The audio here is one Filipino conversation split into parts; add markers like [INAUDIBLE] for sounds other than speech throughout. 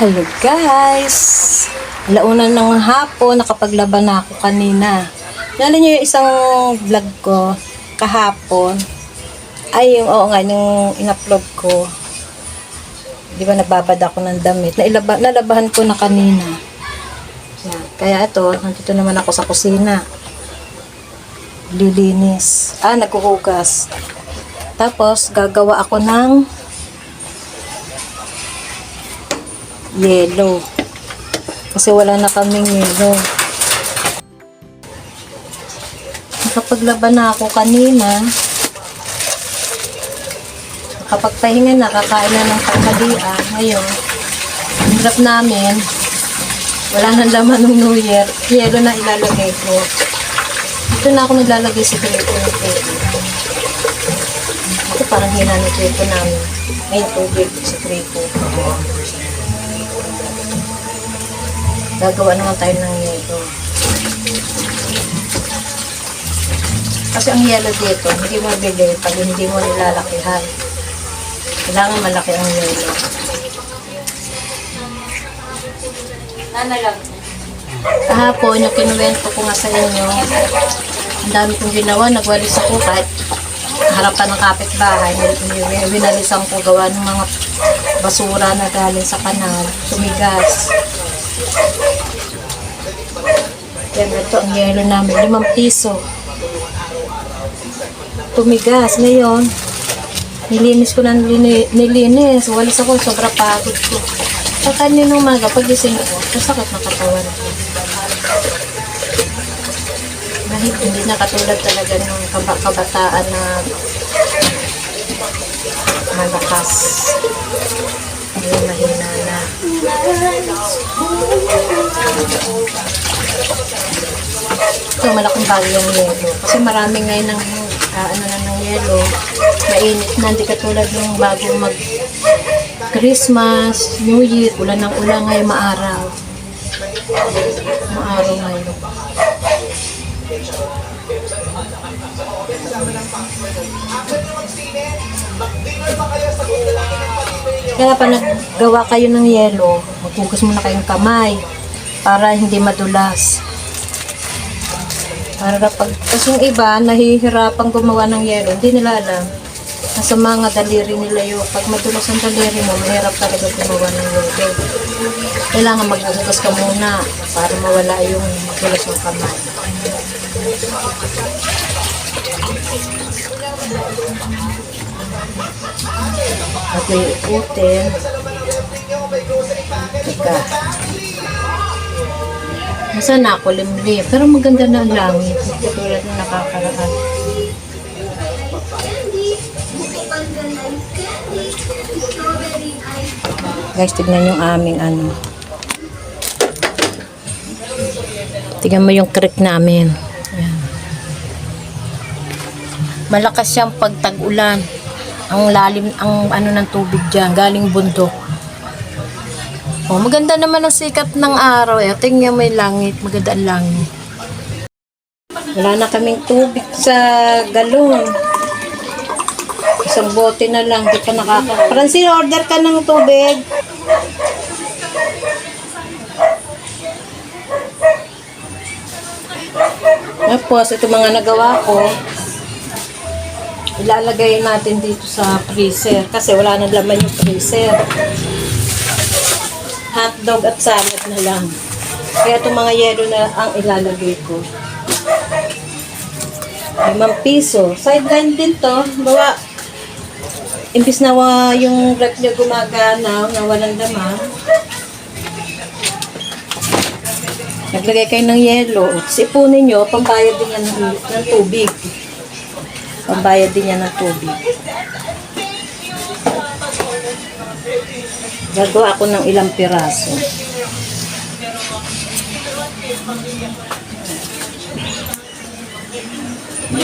Hello guys! Alauna ng hapon, nakapaglaban na ako kanina. Nala niyo yung isang vlog ko kahapon. Ay, yung, oo nga, yung in-upload ko. Di ba nababad ako ng damit. Nailaba, nalabahan ko na kanina. Yan. Kaya ito, nandito naman ako sa kusina. Lilinis. Ah, nagkuhugas. Tapos, gagawa ako ng yellow. Kasi wala na kaming yellow. Nakapaglaban na ako kanina. Nakapagpahinga na, kakain na ng tanghalian. Ngayon, hirap namin, wala nang laman ng New Year. Yellow na ilalagay ko. Ito na ako naglalagay sa grito ng tubig. Ito parang hina ng grito namin. Ay, tubig sa grito. Gagawa naman tayo ng yelo. Kasi ang yelo dito, hindi mo bili pag hindi mo nilalakihan. Kailangan malaki ang yelo. Kahapon, yung kinuwento ko nga sa inyo, ang dami kong ginawa, nagwalis ako kahit harapan ng kapitbahay, winalisan ko gawa ng mga basura na galing sa kanal, tumigas. Yan, ito ang yelo namin, limang piso. Tumigas, ngayon, nilinis ko na nilini- nilinis, walis ako, sobra pagod ko. Sa kanina umaga, pagising ko, masakit na katawan ko. Dahil hindi na katulad talaga ng kaba- kabataan na malakas. Ngayon mahina na. Ito, malaking bagay ang yelo. Kasi marami ngayon ng ah, ano na ng yelo. Mainit na, hindi katulad ng bago mag Christmas, New Year, ulan ng ulan ngayon, maaraw. Maaraw ngayon. Kaya pa naggawa kayo ng yelo, maghugas muna kayong kamay para hindi madulas. Para pag, kasi yung iba, nahihirapan gumawa ng yelo, hindi nila alam. Nasa mga daliri nila yung, pag madulas ang daliri mo, mahirap talaga gumawa ng yelo. Kailangan maghugas ka muna para mawala yung madulas ng kamay. At may ikutin. Teka. Nasa na ako limlim. Pero maganda na ang langit. Katulad na nakakaraan. Guys, tignan yung aming ano. Tignan mo yung creek namin. Ayan. Malakas siyang pagtag-ulan. Ang lalim, ang ano ng tubig dyan, galing bundok. Oh, maganda naman ang sikat ng araw eh. Tingnan mo yung langit, maganda ang langit. Wala na kaming tubig sa galon. Isang bote na lang, di pa nakaka... Francine, order ka ng tubig. Tapos, ito mga nagawa ko, ilalagay natin dito sa freezer kasi wala nang laman yung freezer. Hotdog at salad na lang. Kaya itong mga yelo na ang ilalagay ko. Limang piso. Sideline din to. Bawa, imbis na wa, yung rep niya gumagana na walang laman, naglagay kayo ng yelo. Sipunin nyo, pambayad din yan ng, ng tubig. Pambayad din yan ng tubig. Gagawa ako ng ilang piraso.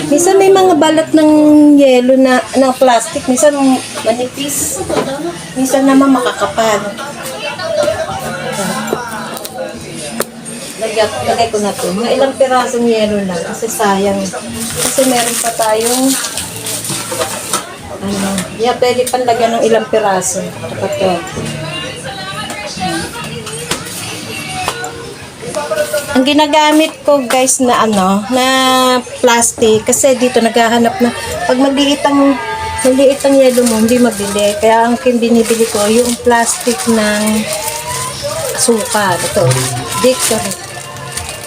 Minsan may mga balat ng yelo na ng plastic, minsan manipis. Minsan naman makakapal. Lagyan, lagay ko na to. Mga ilang pirasong yelo lang kasi sayang. Kasi meron pa tayong ano, yeah, pwede panlagan ng ilang piraso. Kapag to. Ang ginagamit ko guys na ano, na plastic kasi dito naghahanap na pag maliit ang maliit ang yelo mo, hindi mabili. Kaya ang kin binibili ko yung plastic ng suka. Ito. Victory.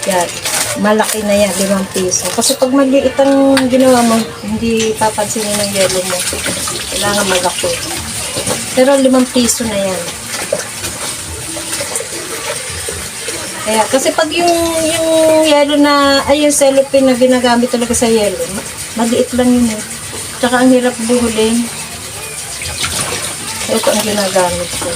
Yan. Malaki na yan, limang piso. Kasi pag maliit ang ginawa mo, hindi papansinin ng yelo mo. Kailangan malaki. Pero limang piso na yan. Kaya, kasi pag yung, yung yelo na, ay yung cellophane na ginagamit talaga sa yelo, ma- maliit lang yun eh. Tsaka ang hirap buhulin. Ito ang ginagamit ko.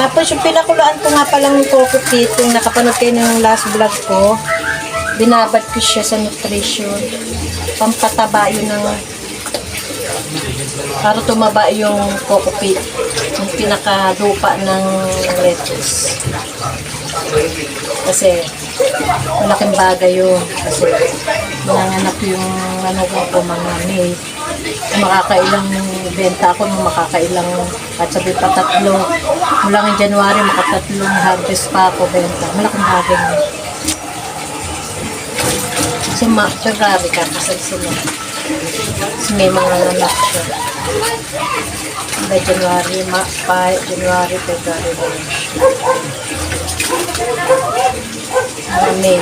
Tapos yung pinakulaan ko nga palang coco yung nakapanood kayo ng last vlog ko, binabad ko siya sa nutrition. Pampataba yun ng para tumaba yung coco pit, yung pinakalupa ng lettuce. Kasi malaking bagay yun. Kasi nanganap yung ano ko mga May. Makakailang benta ako nung makakailang at sabi pa tatlo. Mula ng January makatatlong harvest pa ako benta. Malaking bagay yun. Kasi ma February ka kasi sila. Kasi may mga anak siya. May January, ma pa, January, February. Mga May.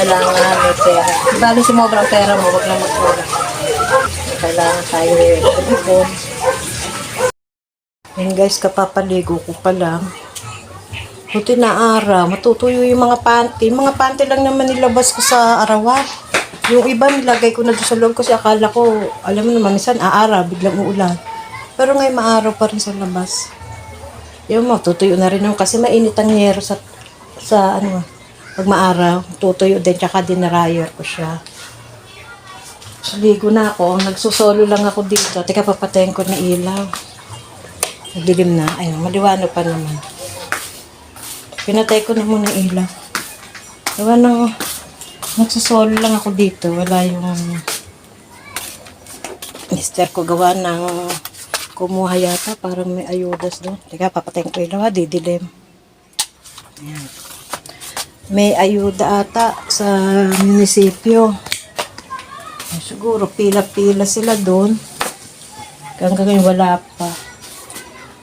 Kailangan may pera. Bali sumobrang pera mo, wag lang magpura. Kailangan tayo ibon. Yan guys, kapapaligo ko pa lang. Buti na araw, matutuyo yung mga panty. Mga panty lang naman nilabas ko sa arawan. Yung iba nilagay ko na doon sa loob kasi akala ko, alam mo naman, minsan aaraw, biglang uulan. Pero ngayon maaraw pa rin sa labas. Yung mo, tutuyo na rin yung kasi mainit ang yero sa, sa ano, pag maaraw, tutuyo din, tsaka dinarayer ko siya. Ligo na ako, nagsusolo lang ako dito. Teka, papatayin ko na ilaw. Nagdilim na, ayun, maliwanag pa naman. Pinatay ko na muna ilaw. Gawa ng, nagsusolo lang ako dito, wala yung mister ko gawa ng kumuha yata parang may ayudas doon. Teka, papatayin ko ilaw ha, didilim. Ayan. May ayuda ata sa munisipyo. Siguro pila-pila sila doon. Hanggang ngayon wala pa.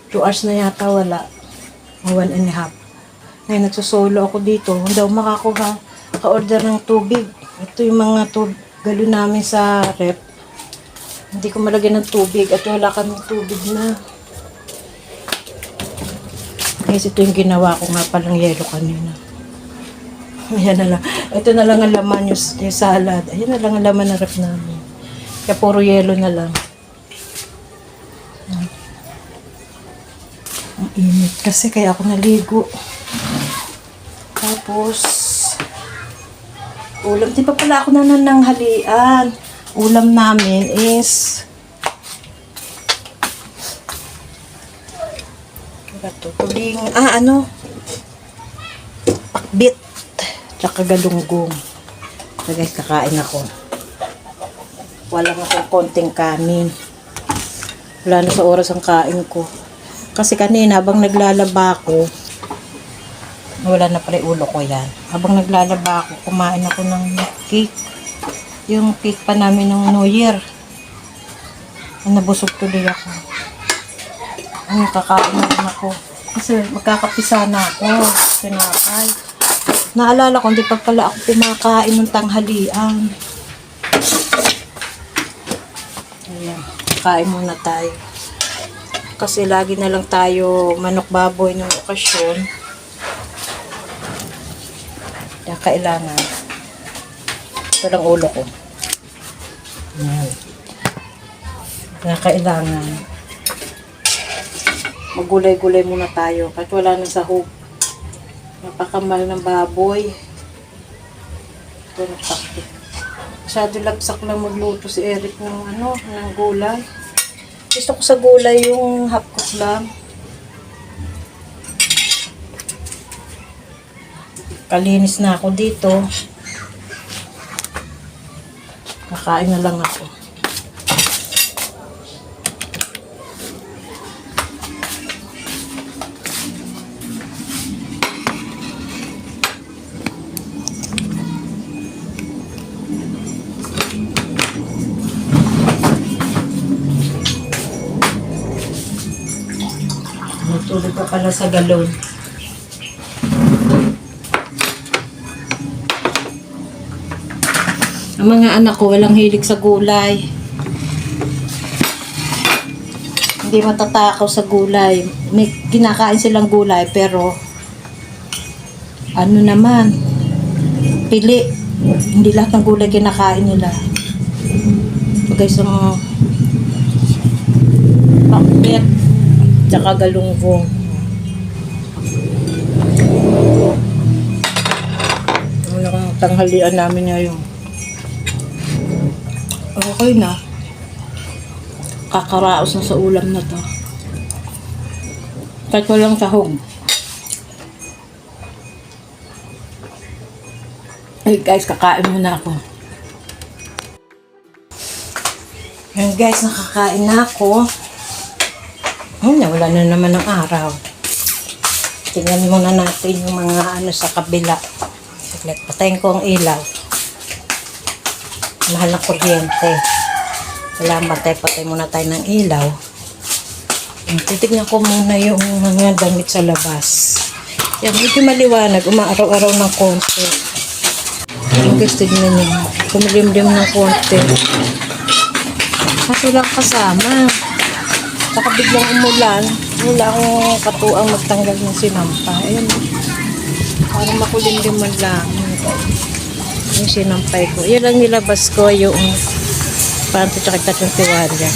Two hours na yata wala. O One and a half. Ngayon nagsusolo ako dito. Hindi ako makakuha. Ka-order ng tubig. Ito yung mga tub galon namin sa rep. Hindi ko malagyan ng tubig at wala kaming tubig na. Guys, ito yung ginawa ko nga palang yelo kanina. [LAUGHS] Ayan na lang. Ito na lang ang laman yung, yung salad. Ayan na lang ang laman ng rep namin. Kaya puro yelo na lang. Ayan. Ang init kasi kaya ako naligo. Tapos, ulam. Di pa pala ako nanananghalian. Ulam namin is ano to? Tuling, ah ano? Pakbit. Tsaka galunggong. So guys, kakain ako. Wala nga akong konting kanin. Wala na sa oras ang kain ko. Kasi kanina, habang naglalaba ako, wala na pala ulo ko yan. Habang naglalaba ako, kumain ako ng cake. Yung cake pa namin ng New Year. Nabusog tuloy ako. Ano, kakain na ako. Kasi magkakapisa na ako. Tinapay. Naalala ko, hindi pa pala ako kumakain ng tanghalian. Ayan, kain muna tayo. Kasi lagi na lang tayo manok baboy ng okasyon. Kaya kailangan. Ito lang ulo ko. Ayan. Kaya kailangan. Magulay-gulay muna tayo. Kahit wala nang sahog. Napakamahal ng baboy. Ito napakit. Masyado lapsak lang magluto si Eric ng ano, ng gulay. Gusto ko sa gulay yung half cook lang. Kalinis na ako dito. Kakain na lang ako. Natulog ka pala sa galon. Ang mga anak ko walang hilig sa gulay. Hindi matatakaw sa gulay. May kinakain silang gulay pero ano naman, pili. Hindi lahat ng gulay kinakain nila. Pagay sa mga pakbet, tsaka galunggong. Ano ang tanghalian namin ngayon. Okay na. Kakaraos na sa ulam na to. Kahit walang sahog. Ay guys, kakain muna ako. Ayan guys, nakakain na ako. Hmm, nawala na naman ng araw. Tingnan muna natin yung mga ano sa kabila. Saglit, patayin ko ang ilaw. Mahal na kuryente. Kailangan patay-patay muna tayo ng ilaw. Hmm, Titignan ko muna yung mga damit sa labas. Yan, medyo maliwanag. Umaaraw-araw ng konti. Guys, tignan niyo. Kumilimlim ng konti. Kaso lang kasama. Saka biglang umulan. Wala akong katuang magtanggal ng sinampa. Ayun. Parang makulimlim man lang. Yung sinampay ko. Yun lang nilabas ko yung panty tsaka tatlong tiwalya.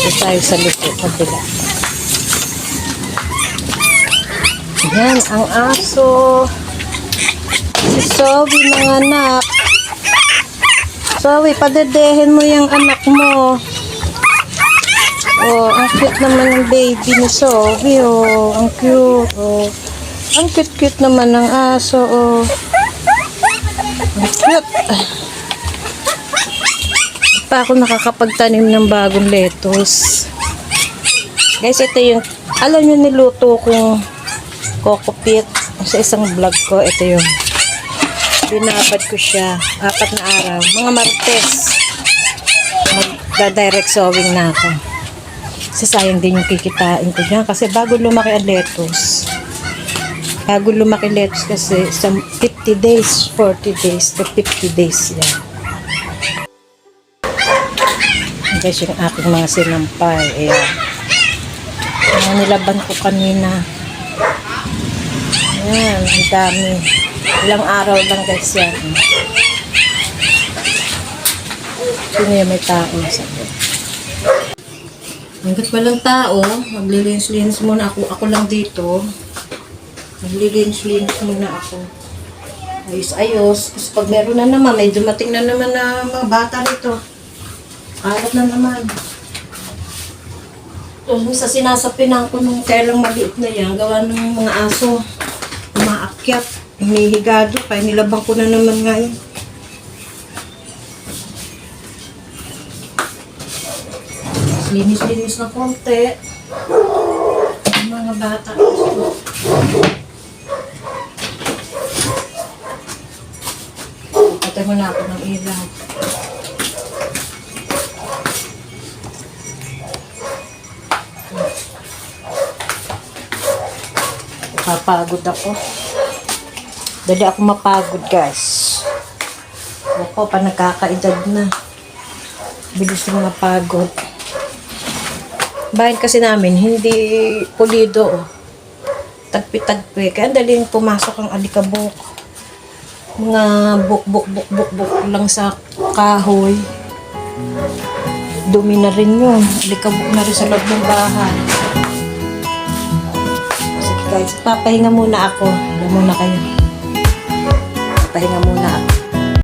Ito tayo sa luto. Kabila. Yan, ang aso. Si Zoe, mga anak. Zoe, padedehin mo yung anak mo. Oh, ang cute naman ng baby ni Zoe. Oh, ang cute. Oh. Ang cute-cute naman ng aso. Oh. Ang cute. Pa ako nakakapagtanim ng bagong lettuce. Guys, ito yung, alam nyo niluto kong kokopit sa isang vlog ko. Ito yung binabad ko siya apat na araw. Mga martes. Magda-direct sewing na ako. Kasi sayang din yung kikitain ko dyan. Kasi bago lumaki ang lettuce. Bago lumaki lettuce kasi sa 50 days, 40 days to 50 days yan. Guys, yung aking mga sinampay. Ayan. Mga nilaban ko kanina. Ayan, ang dami. Ilang araw lang guys yan. Sino yung may tao sa Hanggat walang tao, maglilinis-linis muna ako. Ako lang dito. Maglilinis-linis muna ako. Ayos-ayos. Kasi pag meron na naman, may dumating na naman na mga bata rito. Kalat na naman. Tapos sa sinasapinan ko nung kailang maliit na yan, gawa ng mga aso. Umaakyat. Hinihigado pa. Nilabang ko na naman ngayon. Linis-linis na konti. Ang mga bata. Patay mo na ako ng ilaw. Papagod ako. Dali ako mapagod, guys. Ako, pa nagkakaedad na. Bilis na mapagod. Bayan kasi namin, hindi pulido. oh. Tagpi-tagpi. Kaya daling pumasok ang alikabok. Mga buk-buk-buk-buk-buk lang sa kahoy. Dumi na rin yun. Alikabok na rin sa loob ng bahay. Guys, papahinga muna ako. Alam muna kayo. Papahinga muna.